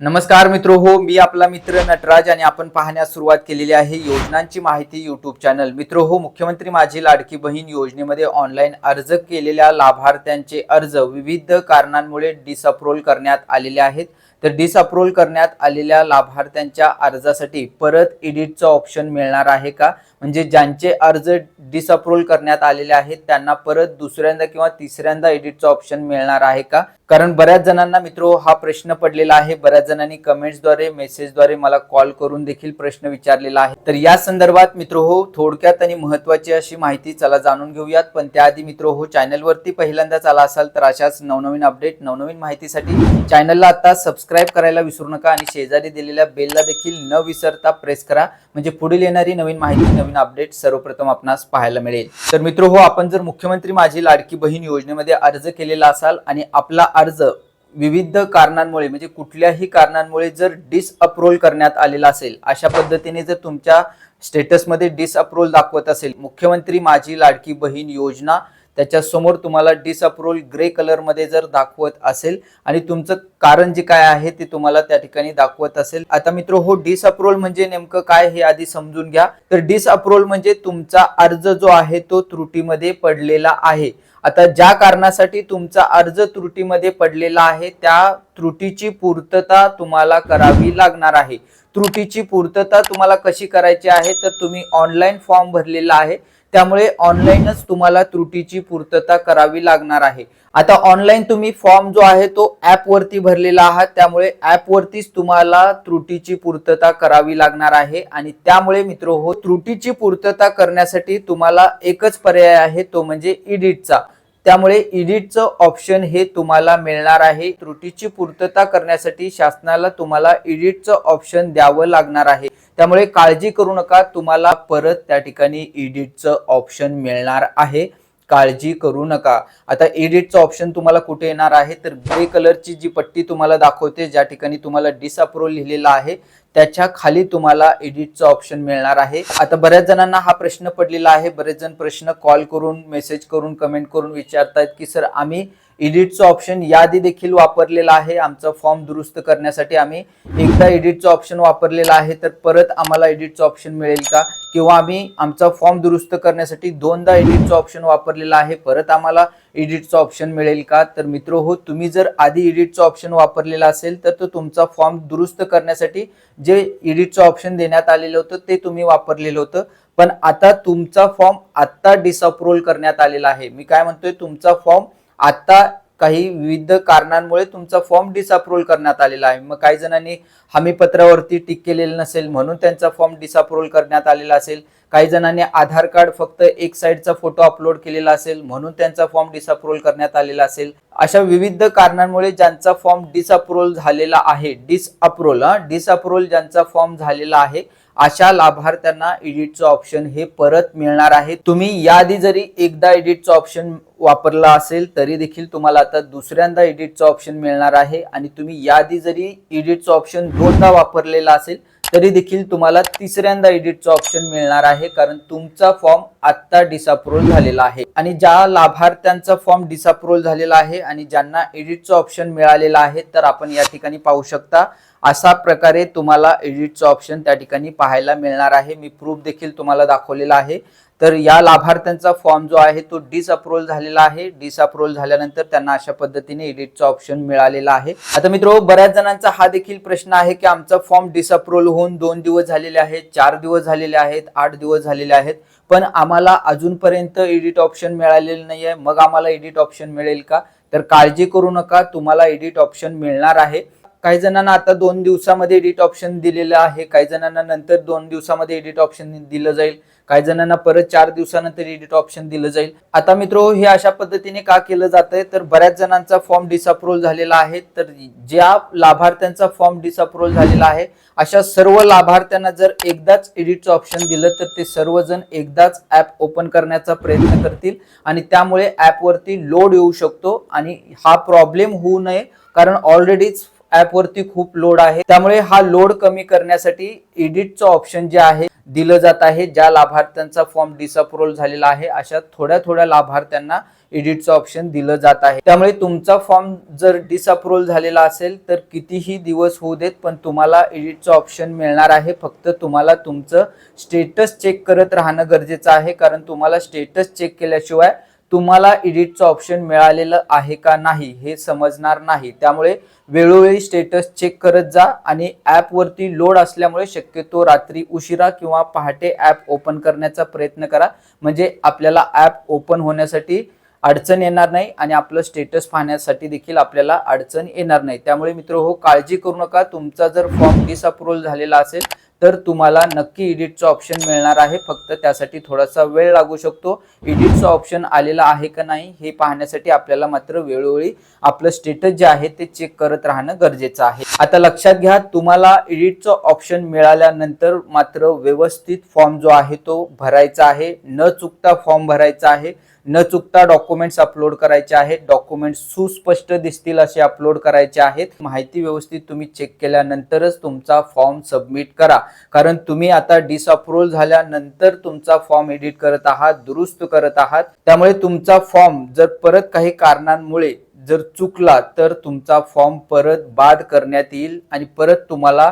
नमस्कार मित्र हो मी आपला मित्र नटराज आणि आपण पाहण्यास सुरुवात केलेली आहे योजनांची माहिती युट्यूब चॅनल मित्र हो मुख्यमंत्री माझी लाडकी बहीण योजनेमध्ये ऑनलाईन अर्ज केलेल्या लाभार्थ्यांचे अर्ज विविध कारणांमुळे डिसअप्रोल करण्यात आलेले आहेत. तर डिसअप्रोल करण्यात आलेल्या लाभार्थ्यांच्या अर्जासाठी परत एडिटचं ऑप्शन मिळणार आहे का? म्हणजे ज्यांचे अर्ज डिसअप्रोल करण्यात आलेले आहेत त्यांना परत दुसऱ्यांदा किंवा तिसऱ्यांदा एडिटचं ऑप्शन मिळणार आहे का? कारण बऱ्याच जणांना मित्र हा प्रश्न पडलेला आहे. बऱ्याच जणांनी कमेंट्सद्वारे मेसेजद्वारे मला कॉल करून देखील प्रश्न विचारलेला आहे. तर या संदर्भात मित्र हो थोडक्यात आणि महत्वाची अशी माहिती चला जाणून घेऊयात. पण त्याआधी मित्र हो चॅनलवरती पहिल्यांदाच आला असाल तर अशाच नवनवीन अपडेट नवनवीन माहितीसाठी चॅनलला आता सबस्क्राईब करायला विसरू नका आणि शेजारी दिलेल्या बेलला देखील न विसरता प्रेस करा. म्हणजे पुढील येणारी नवीन माहिती नवीन अपडेट सर्वप्रथम आपणास पाहायला मिळेल. तर मित्र हो आपण जर मुख्यमंत्री माझी लाडकी बहीण योजनेमध्ये अर्ज केलेला असाल आणि आपला अर्ज विविध कारणांमुळे म्हणजे कुठल्याही कारणांमुळे जर डिसअप्रूव्ह करण्यात आलेला असेल अशा पद्धतीने जर तुमच्या स्टेटसमध्ये डिसअप्रूव्ह दाखवत असेल मुख्यमंत्री माझी लाडकी बहीण योजना त्याच्यासमोर तुम्हाला डिसअप्रूव्हल ग्रे कलरमध्ये जर दाखवत असेल आणि तुमचं कारण जे काय आहे ते तुम्हाला त्या ठिकाणी दाखवत असेल. आता मित्र हो डिसअप्रूव्हल म्हणजे नेमकं काय हे आधी समजून घ्या. तर डिसअप्रूव्ह म्हणजे तुमचा अर्ज जो आहे तो त्रुटीमध्ये पडलेला आहे. आता ज्या कारणासाठी तुमचा अर्ज त्रुटीमध्ये पडलेला आहे त्या त्रुटीची पूर्तता तुम्हाला करावी लागणार आहे. त्रुटीची पूर्तता तुम्हाला कशी करायची आहे तर तुम्ही ऑनलाईन फॉर्म भरलेला आहे. त्यामुळे ऑनलाईनच तुम्हाला त्रुटीची पूर्तता करावी लागणार आहे. आता ऑनलाईन तुम्ही फॉर्म जो आहे तो ॲपवरती भरलेला आहात त्यामुळे ॲपवरतीच तुम्हाला त्रुटीची पूर्तता करावी लागणार आहे. आणि त्यामुळे मित्र हो त्रुटीची पूर्तता करण्यासाठी तुम्हाला एकच पर्याय आहे तो म्हणजे इडिटचा. त्यामुळे इडिटचं ऑप्शन हे तुम्हाला मिळणार आहे. त्रुटीची पूर्तता करण्यासाठी शासनाला तुम्हाला इडिटचं ऑप्शन द्यावं लागणार आहे. त्यामुळे काळजी करू नका तुम्हाला परत त्या ठिकाणी इडिटचं ऑप्शन मिळणार आहे. काळजी करू नका. आता एडिटचं ऑप्शन तुम्हाला कुठे येणार आहे? तर ग्रे कलरची जी पट्टी तुम्हाला दाखवते ज्या ठिकाणी तुम्हाला डिसअप्रूव्ह लिहिलेला आहे त्याच्याखाली तुम्हाला एडिटचं ऑप्शन मिळणार आहे. आता बऱ्याच जणांना हा प्रश्न पडलेला आहे. बरेच जण प्रश्न कॉल करून मेसेज करून कमेंट करून विचारतायत की सर आम्ही एडिटचं ऑप्शन याआधी देखील वापरलेला आहे. आमचा फॉर्म दुरुस्त करण्यासाठी आम्ही एकदा एडिटचं ऑप्शन वापरलेलं आहे तर परत आम्हाला एडिटचं ऑप्शन मिळेल का? किंवा आम्ही आमचा फॉर्म दुरुस्त करण्यासाठी दोनदा एडिटचं ऑप्शन वापरलेलं आहे परत आम्हाला एडिटचं ऑप्शन मिळेल का? तर मित्र हो तुम्ही जर आधी एडिटचं ऑप्शन वापरलेलं असेल तर तो तुमचा फॉर्म दुरुस्त करण्यासाठी जे एडिटचं ऑप्शन देण्यात आलेलं होतं ते तुम्ही वापरलेलं होतं. पण आता तुमचा फॉर्म आत्ता डिसअप्रूव्ह करण्यात आलेला आहे. मी काय म्हणतोय तुमचा फॉर्म आता काही विविध कारणांमुळे तुमचा फॉर्म डिसअप्रूव्ह करण्यात आलेला आहे. मग काही जणांनी हमीपत्रावरती टिक केलेलं नसेल म्हणून त्यांचा फॉर्म डिसअप्रूव्ह करण्यात आलेला असेल. काही जणांनी आधार कार्ड फक्त एक साईडचा फोटो अपलोड केलेला असेल म्हणून त्यांचा फॉर्म डिसअप्रूव्ह करण्यात आलेला असेल. अशा विविध कारणांमुळे ज्यांचा फॉर्म डिसअप्रूव्ह झालेला आहे डिसअप्रूल हा डिसअप्रूव्हल ज्यांचा फॉर्म झालेला आहे अशा लाभार्थ्यांना एडिटचं ऑप्शन हे परत मिळणार आहे. तुम्ही याआधी जरी एकदा एडिटचं ऑप्शन वापरला असेल तरी देखील तुम्हाला आता दुसऱ्यांदा एडिटचं ऑप्शन मिळणार आहे. आणि तुम्ही याआधी जरी एडिटचं ऑप्शन दोनदा वापरलेला असेल तरी देखील तुम्हाला तिसऱ्यांदा एडिटचं ऑप्शन मिळणार आहे कारण तुमचा फॉर्म आत्ता डिसअप्रूव्ह झालेला आहे. आणि ज्या लाभार्थ्यांचा फॉर्म डिसअप्रूव्ह झालेला आहे आणि ज्यांना एडिटचं ऑप्शन मिळालेलं आहे तर आपण या ठिकाणी पाहू शकता अशा प्रकारे तुम्हाला एडिटचं ऑप्शन त्या ठिकाणी पाहायला मिळणार आहे. मी प्रूफ देखील तुम्हाला दाखवलेला आहे. तर या लाभार्थ्यांचा फॉर्म जो आहे तो डिसअप्रूव्ह झालेला आहे. डिसअप्रूव्ह झाल्यानंतर त्यांना अशा पद्धतीने एडिटचं ऑप्शन मिळालेलं आहे. आता मित्र बऱ्याच जणांचा हा देखील प्रश्न आहे की आमचा फॉर्म डिसअप्रूव्ह होऊन दोन दिवस झालेले आहेत चार दिवस झालेले आहेत आठ दिवस झालेले आहेत. पण आम्हाला अजूनपर्यंत एडिट ऑप्शन मिळालेलं नाही आहे मग आम्हाला एडिट ऑप्शन मिळेल का? तर काळजी करू नका. तुम्हाला एडिट ऑप्शन मिळणार आहे. काही जणांना आता दोन दिवसामध्ये एडिट ऑप्शन दिलेलं आहे काही जणांना नंतर दोन दिवसामध्ये एडिट ऑप्शन दिलं जाईल काही जणांना परत चार दिवसानंतर एडिट ऑप्शन दिलं जाईल. आता मित्र हे अशा पद्धतीने का केलं जातंय? तर बऱ्याच जणांचा फॉर्म डिसअप्रूव्ह झालेला आहे. तर ज्या लाभार्थ्यांचा फॉर्म डिसअप्रूव्ह झालेला आहे अशा सर्व लाभार्थ्यांना जर एकदाच एडिटचं ऑप्शन दिलं तर ते सर्वजण एकदाच ऍप ओपन करण्याचा प्रयत्न करतील आणि त्यामुळे ऍपवरती लोड येऊ शकतो आणि हा प्रॉब्लेम होऊ नये. कारण ऑलरेडीच ऍपवरती खूप लोड आहे. त्यामुळे हा लोड कमी करण्यासाठी एडिटचं ऑप्शन जे आहे दिलं जात आहे ज्या लाभार्थ्यांचा फॉर्म डिसअप्रूव्ह झालेला आहे अशा थोड्या थोड्या लाभार्थ्यांना एडिटचं ऑप्शन दिलं जात आहे. त्यामुळे तुमचा फॉर्म जर डिसअप्रुव्हल झालेला असेल तर कितीही दिवस होऊ देत पण तुम्हाला एडिटचं ऑप्शन मिळणार आहे. फक्त तुम्हाला तुमचं स्टेटस चेक करत राहणं गरजेचं आहे कारण तुम्हाला स्टेटस चेक केल्याशिवाय तुम्हाला एडिटचं ऑप्शन मिळालेलं आहे का नाही हे समजणार नाही. त्यामुळे वेळोवेळी स्टेटस चेक करत जा आणि ॲपवरती लोड असल्यामुळे शक्यतो रात्री उशिरा किंवा पहाटे ॲप ओपन करण्याचा प्रयत्न करा. म्हणजे आपल्याला ॲप ओपन होण्यासाठी अडचण येणार नाही आणि आपलं स्टेटस पाहण्यासाठी देखील आपल्याला अडचण येणार नाही. त्यामुळे मित्र हो काळजी करू नका. तुमचा जर फॉर्म डिसअप्रुव्हल झालेला असेल तर तुम्हाला नक्की एडिटचं ऑप्शन मिळणार आहे. फक्त त्यासाठी थोडासा वेळ लागू शकतो. एडिटचं ऑप्शन आलेलं आहे का नाही हे पाहण्यासाठी आपल्याला मात्र वेळोवेळी आपलं स्टेटस जे आहे ते चेक करत राहणं गरजेचं आहे. आता लक्षात घ्या तुम्हाला एडिटचं ऑप्शन मिळाल्यानंतर मात्र व्यवस्थित फॉर्म जो आहे तो भरायचा आहे. न चुकता फॉर्म भरायचा आहे. न चुकता डॉक्युमेंट्स अपलोड करायचे आहेत. डॉक्युमेंट्स सुस्पष्ट दिसतील असे अपलोड करायचे आहेत. माहिती व्यवस्थित तुम्ही चेक केल्यानंतरच तुमचा फॉर्म सबमिट करा. कारण तुम्ही आता डिसअप्रुव्हल झाल्यानंतर तुमचा फॉर्म एडिट करत आहात दुरुस्त करत आहात. त्यामुळे तुमचा फॉर्म जर परत काही कारणांमुळे जर चुकला तर तुमचा फॉर्म परत बाद करण्यात येईल आणि परत तुम्हाला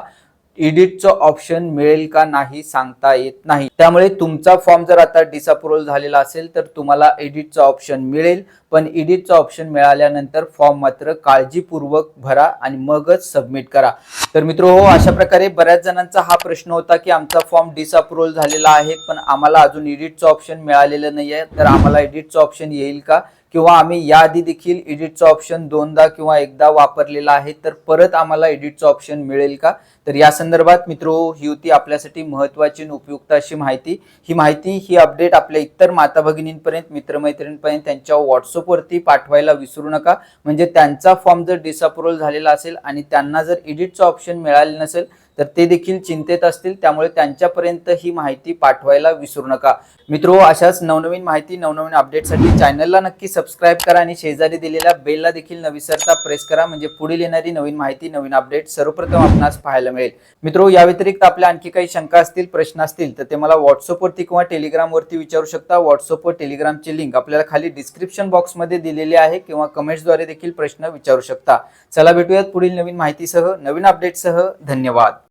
एडिटचं ऑप्शन मिळेल का नाही सांगता येत नाही. त्यामुळे तुमचा फॉर्म जर आता डिसअप्रुव्हल झालेला असेल तर तुम्हाला एडिटचं ऑप्शन मिळेल. पण एडिटचं ऑप्शन मिळाल्यानंतर फॉर्म मात्र काळजीपूर्वक भरा आणि मगच सबमिट करा. तर मित्र हो अशा प्रकारे बऱ्याच जणांचा हा प्रश्न होता की आमचा फॉर्म डिसअप्रुव्हल झालेला आहे पण आम्हाला अजून एडिटचं ऑप्शन मिळालेलं नाही आहे तर आम्हाला एडिटचं ऑप्शन येईल का? किंवा आम्ही याआधी देखील एडिटचं ऑप्शन दोनदा किंवा एकदा वापरलेला आहे तर परत आम्हाला एडिटचं ऑप्शन मिळेल का? तर या संदर्भात मित्रो ही होती आपल्यासाठी महत्वाची आणि उपयुक्त अशी माहिती. ही माहिती ही अपडेट आपल्या इतर माता भगिनींपर्यंत मित्रमैत्रिणींपर्यंत त्यांच्या व्हॉट्सअपवरती पाठवायला विसरू नका. म्हणजे त्यांचा फॉर्म जर डिसअप्रुव्हल झालेला असेल आणि त्यांना जर एडिटचं ऑप्शन मिळाले नसेल तर ते देखील चिंतेत असतील त्यामुळे त्यांच्यापर्यंत ही माहिती पाठवायला विसरू नका. मित्रो अशाच नवनवीन माहिती नवनवीन अपडेटसाठी चॅनलला नक्की सबस्क्राईब करा आणि शेजारी दिलेल्या बेलला देखील न विसरता प्रेस करा म्हणजे पुढील येणारी नवीन माहिती नवीन अपडेट सर्वप्रथम आपणास पाहायला मिळेल. मित्रो या व्यतिरिक्त आपल्या आणखी काही शंका असतील प्रश्न असतील तर ते मला व्हॉट्सअपवरती किंवा टेलिग्रामवरती विचारू शकता. व्हॉट्सअपवर टेलिग्रामची लिंक आपल्याला खाली डिस्क्रिप्शन बॉक्समध्ये दिलेली आहे किंवा कमेंट्सद्वारे देखील प्रश्न विचारू शकता. चला भेटूयात पुढील नवीन माहितीसह नवीन अपडेटसह. धन्यवाद.